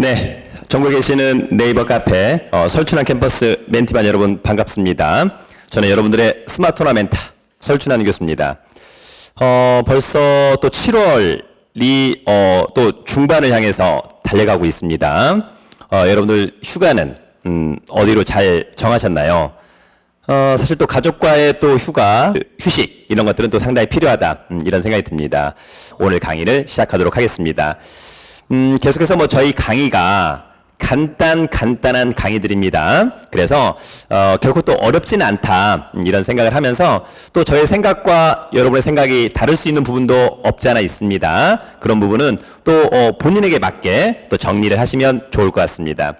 네, 전국에 계시는 네이버 카페 어, 설춘한 캠퍼스 멘티반 여러분 반갑습니다. 저는 여러분들의 스마트나 멘타 설춘한 교수입니다. 어, 벌써 또 7월이 어, 또 중반을 향해서 달려가고 있습니다. 어, 여러분들 휴가는 음, 어디로 잘 정하셨나요? 어, 사실 또 가족과의 또 휴가, 휴식 이런 것들은 또 상당히 필요하다 음, 이런 생각이 듭니다. 오늘 강의를 시작하도록 하겠습니다. 음, 계속해서 뭐 저희 강의가 간단 간단한 강의들입니다. 그래서 어, 결코 또 어렵지는 않다 음, 이런 생각을 하면서 또 저의 생각과 여러분의 생각이 다를 수 있는 부분도 없지 않아 있습니다. 그런 부분은 또 어, 본인에게 맞게 또 정리를 하시면 좋을 것 같습니다.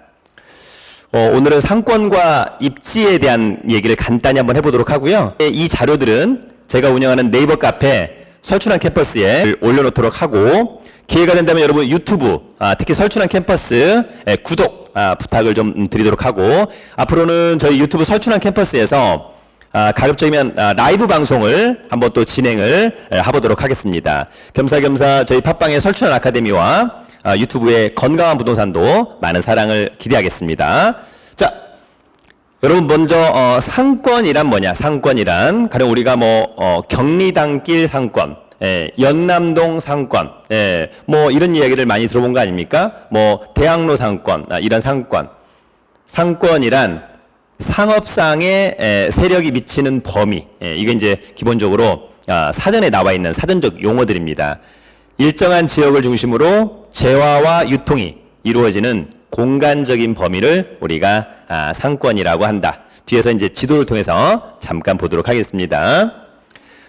어, 오늘은 상권과 입지에 대한 얘기를 간단히 한번 해보도록 하고요. 이 자료들은 제가 운영하는 네이버 카페 설춘한 캠퍼스에 올려놓도록 하고 기회가 된다면 여러분 유튜브 아, 특히 설춘한 캠퍼스 에, 구독 아, 부탁을 좀 드리도록 하고 앞으로는 저희 유튜브 설춘한 캠퍼스에서 아, 가급적이면 아, 라이브 방송을 한번 또 진행을 에, 해보도록 하겠습니다. 겸사겸사 저희 팟빵의 설춘한 아카데미와 아, 유튜브의 건강한 부동산도 많은 사랑을 기대하겠습니다. 자, 여러분 먼저 어, 상권이란 뭐냐? 상권이란 가령 우리가 뭐 어, 경리단길 상권, 예, 연남동 상권, 예, 뭐 이런 이야기를 많이 들어본 거 아닙니까? 뭐 대학로 상권, 아, 이런 상권. 상권이란 상업상의 에, 세력이 미치는 범위. 예, 이게 이제 기본적으로 아, 사전에 나와 있는 사전적 용어들입니다. 일정한 지역을 중심으로 재화와 유통이 이루어지는 공간적인 범위를 우리가 아, 상권이라고 한다. 뒤에서 이제 지도를 통해서 잠깐 보도록 하겠습니다.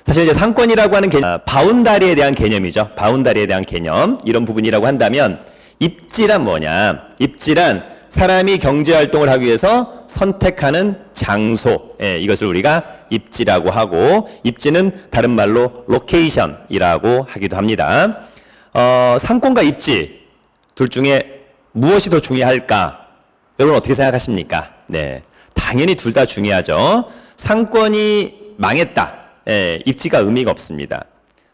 사실 이제 상권이라고 하는 개념, 아, 바운다리에 대한 개념이죠. 바운다리에 대한 개념 이런 부분이라고 한다면 입지란 뭐냐? 입지란 사람이 경제 활동을 하기 위해서 선택하는 장소, 예, 이것을 우리가 입지라고 하고 입지는 다른 말로 로케이션이라고 하기도 합니다. 어, 상권과 입지 둘 중에 무엇이 더 중요할까? 여러분 어떻게 생각하십니까? 네, 당연히 둘 다 중요하죠. 상권이 망했다. 예, 입지가 의미가 없습니다.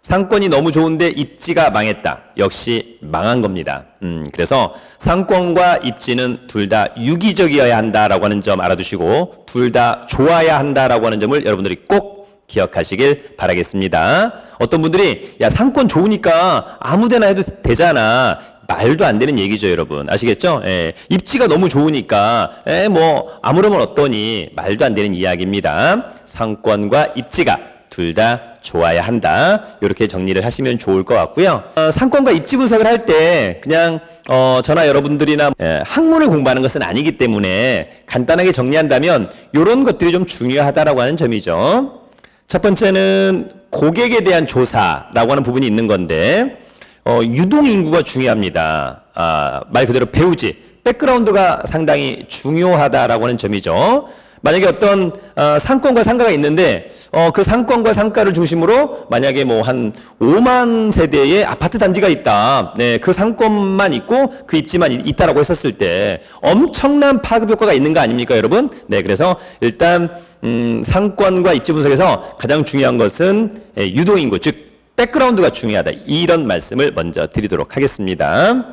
상권이 너무 좋은데 입지가 망했다. 역시 망한 겁니다. 음, 그래서 상권과 입지는 둘 다 유기적이어야 한다라고 하는 점 알아두시고 둘 다 좋아야 한다라고 하는 점을 여러분들이 꼭 기억하시길 바라겠습니다. 어떤 분들이 야 상권 좋으니까 아무데나 해도 되잖아. 말도 안 되는 얘기죠, 여러분. 아시겠죠? 예. 입지가 너무 좋으니까, 예, 뭐, 아무러면 어떠니, 말도 안 되는 이야기입니다. 상권과 입지가 둘 다 좋아야 한다. 이렇게 정리를 하시면 좋을 것 같고요. 어, 상권과 입지 분석을 할 때 그냥 어, 저나 여러분들이나 예, 학문을 공부하는 것은 아니기 때문에 간단하게 정리한다면 이런 것들이 좀 중요하다라고 하는 점이죠. 첫 번째는 고객에 대한 조사라고 하는 부분이 있는 건데 어, 유동 인구가 중요합니다. 아, 말 그대로 배우지 백그라운드가 상당히 중요하다라고 하는 점이죠. 만약에 어떤 어, 상권과 상가가 있는데 어, 그 상권과 상가를 중심으로 만약에 뭐 한 5만 세대의 아파트 단지가 있다. 네, 그 상권만 있고 그 입지만 있- 있다라고 했었을 때 엄청난 파급 효과가 있는 거 아닙니까, 여러분? 네, 그래서 일단 음, 상권과 입지 분석에서 가장 중요한 것은 예, 유도 인구, 즉 백그라운드가 중요하다. 이런 말씀을 먼저 드리도록 하겠습니다.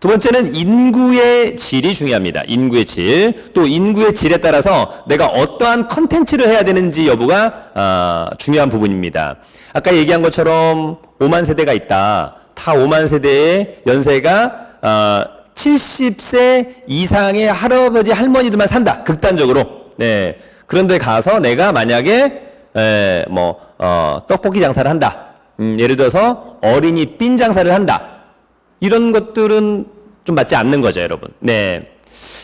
두 번째는 인구의 질이 중요합니다. 인구의 질. 또 인구의 질에 따라서 내가 어떠한 컨텐츠를 해야 되는지 여부가 아, 중요한 부분입니다. 아까 얘기한 것처럼 5만 세대가 있다. 타 5만 세대의 연세가 아, 70세 이상의 할아버지 할머니들만 산다. 극단적으로. 네. 그런데 가서 내가 만약에 에, 뭐 어, 떡볶이 장사를 한다. 음, 예를 들어서 어린이 삔 장사를 한다. 이런 것들은 좀 맞지 않는 거죠, 여러분. 네.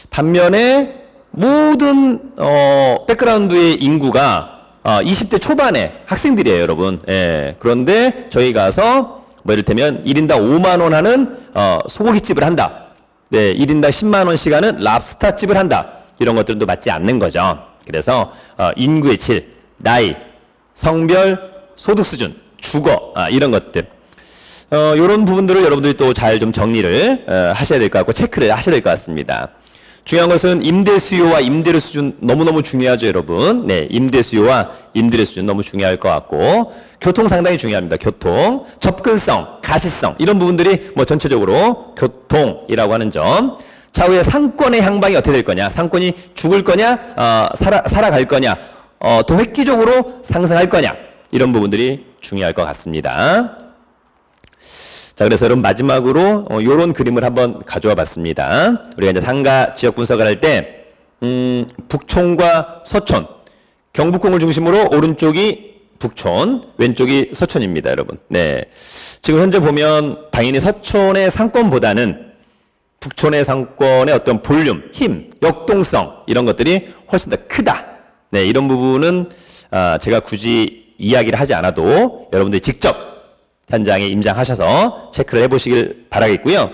반면에 모든 어 백그라운드의 인구가 어 20대 초반의 학생들이에요, 여러분. 예. 그런데 저희 가서 뭐 예를 들면 1인당 5만 원 하는 어 소고기 집을 한다. 네, 1인당 10만 원씩 하는 랍스타 집을 한다. 이런 것들도 맞지 않는 거죠. 그래서 어 인구의 질, 나이, 성별, 소득 수준, 주거 아, 이런 것들 어, 이런 부분들을 여러분들이 또 잘 좀 정리를 어, 하셔야 될 것 같고 체크를 하셔야 될 것 같습니다. 중요한 것은 임대 수요와 임대료 수준 너무너무 중요하죠, 여러분. 네, 임대 수요와 임대료 수준 너무 중요할 것 같고 교통 상당히 중요합니다. 교통, 접근성, 가시성 이런 부분들이 뭐 전체적으로 교통이라고 하는 점. 차후에 상권의 향방이 어떻게 될 거냐? 상권이 죽을 거냐? 어, 살아 살아갈 거냐? 어, 더 획기적으로 상승할 거냐? 이런 부분들이 중요할 것 같습니다. 자, 그래서 여러분 마지막으로 어, 요런 그림을 한번 가져와 봤습니다. 우리가 이제 상가 지역 분석을 할 때, 음, 북촌과 서촌, 경북궁을 중심으로 오른쪽이 북촌, 왼쪽이 서촌입니다, 여러분. 네. 지금 현재 보면 당연히 서촌의 상권보다는 북촌의 상권의 어떤 볼륨, 힘, 역동성 이런 것들이 훨씬 더 크다. 네, 이런 부분은 아, 제가 굳이 이야기를 하지 않아도 여러분들이 직접 현장에 임장하셔서 체크를 해보시길 바라겠고요.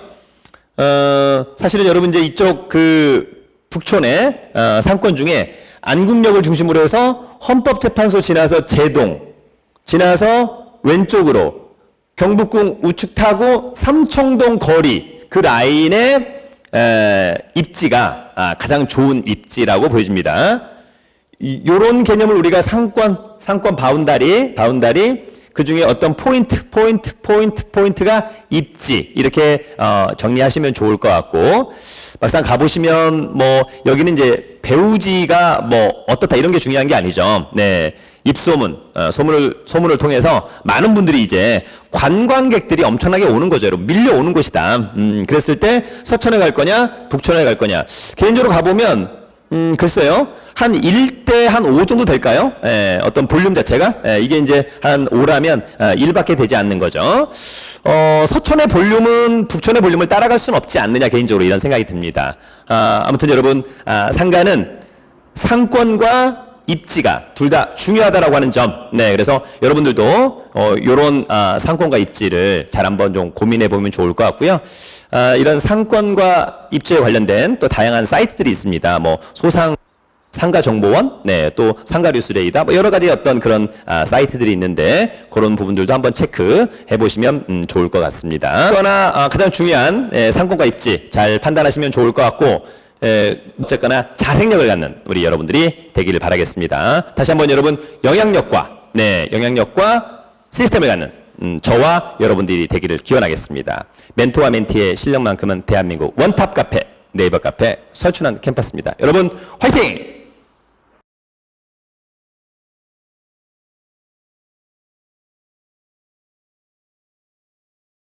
어, 사실은 여러분 이제 이쪽 그 북촌의 어, 상권 중에 안국역을 중심으로 해서 헌법재판소 지나서 제동 지나서 왼쪽으로 경북궁 우측 타고 삼청동 거리 그 라인의 에, 입지가 아, 가장 좋은 입지라고 보여집니다. 이, 요런 개념을 우리가 상권, 상권 바운다리, 바운다리, 그 중에 어떤 포인트, 포인트, 포인트, 포인트가 입지, 이렇게, 어, 정리하시면 좋을 것 같고, 막상 가보시면, 뭐, 여기는 이제 배우지가 뭐, 어떻다, 이런 게 중요한 게 아니죠. 네. 입소문, 어, 소문을, 소문을 통해서 많은 분들이 이제 관광객들이 엄청나게 오는 거죠. 여러분. 밀려오는 곳이다. 음, 그랬을 때 서천에 갈 거냐, 북천에 갈 거냐. 개인적으로 가보면, 음, 글쎄요. 한 1대 한 5 정도 될까요? 예, 어떤 볼륨 자체가? 예, 이게 이제 한 5라면 아, 1밖에 되지 않는 거죠. 어, 서천의 볼륨은 북천의 볼륨을 따라갈 수는 없지 않느냐, 개인적으로 이런 생각이 듭니다. 아, 아무튼 여러분, 아, 상가는 상권과 입지가 둘 다 중요하다라고 하는 점. 네, 그래서 여러분들도 어, 요런 아, 상권과 입지를 잘 한번 좀 고민해 보면 좋을 것 같고요. 아, 이런 상권과 입지에 관련된 또 다양한 사이트들이 있습니다. 뭐 소상 상가 정보원, 네, 또 상가 뉴스레이더, 뭐 여러 가지 어떤 그런 아, 사이트들이 있는데 그런 부분들도 한번 체크해 보시면 음, 좋을 것 같습니다. 그러나 아, 가장 중요한 예, 상권과 입지 잘 판단하시면 좋을 것 같고 에, 어쨌거나 자생력을 갖는 우리 여러분들이 되기를 바라겠습니다. 다시 한번 여러분 영향력과 네 영향력과 시스템을 갖는 음, 저와 여러분들이 되기를 기원하겠습니다. 멘토와 멘티의 실력만큼은 대한민국 원탑 카페 네이버 카페 설춘한 캠퍼스입니다. 여러분 화이팅!